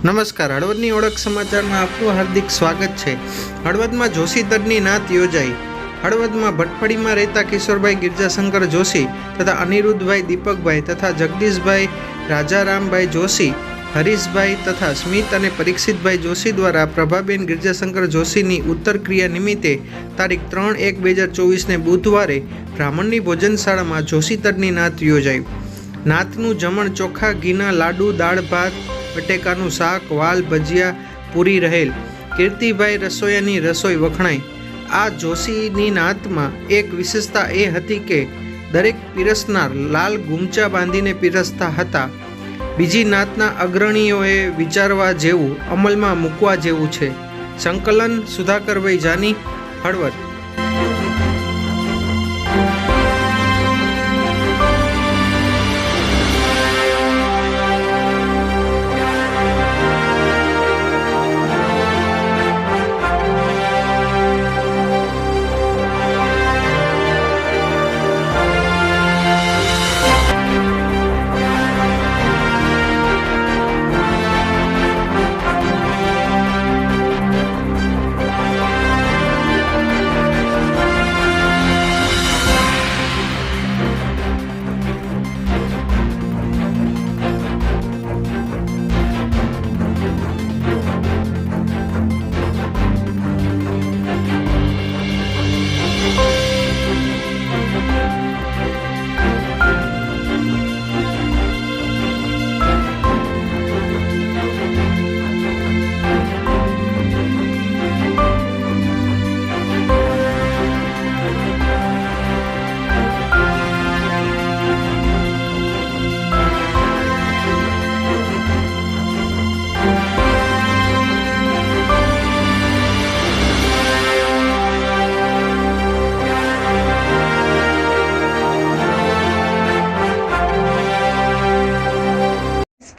નમસ્કાર, હળવદની ઓળખ સમાચારમાં આપનું હાર્દિક સ્વાગત છે. હળવદમાં જોશીતરની નાત યોજાઈ. હળવદમાં ભટફળીમાં રહેતા કિશોરભાઈ ગિરજાશંકર જોશી તથા અનિરુદ્ધભાઈ દીપકભાઈ તથા જગદીશભાઈ રાજારામભાઈ જોશી, હરીશભાઈ તથા સ્મિત અને પરીક્ષિતભાઈ જોશી દ્વારા પ્રભાબેન ગિરજાશંકર જોશીની ઉત્તર ક્રિયા નિમિત્તે તારીખ ત્રણ એક બે હજાર ચોવીસને બુધવારે બ્રાહ્મણની ભોજનશાળામાં જોશીતરની નાત યોજાઈ. નાતનું જમણ ચોખા, ઘીના લાડુ, દાળ ભાત બટેકાનું શાક, વાલ, ભજીયા પૂરી રહેલ. કીર્તિભાઈ રસોઈયાની રસોઈ વખણાઈ. આ જોશીની નાતમાં એક વિશેષતા એ હતી કે દરેક પીરસનાર લાલ ગુમચા બાંધીને પીરસતા હતા. બીજી નાતના અગ્રણીઓએ વિચારવા જેવું, અમલમાં મૂકવા જેવું છે. સંકલન સુધાકરભાઈ જાની, હળવદ.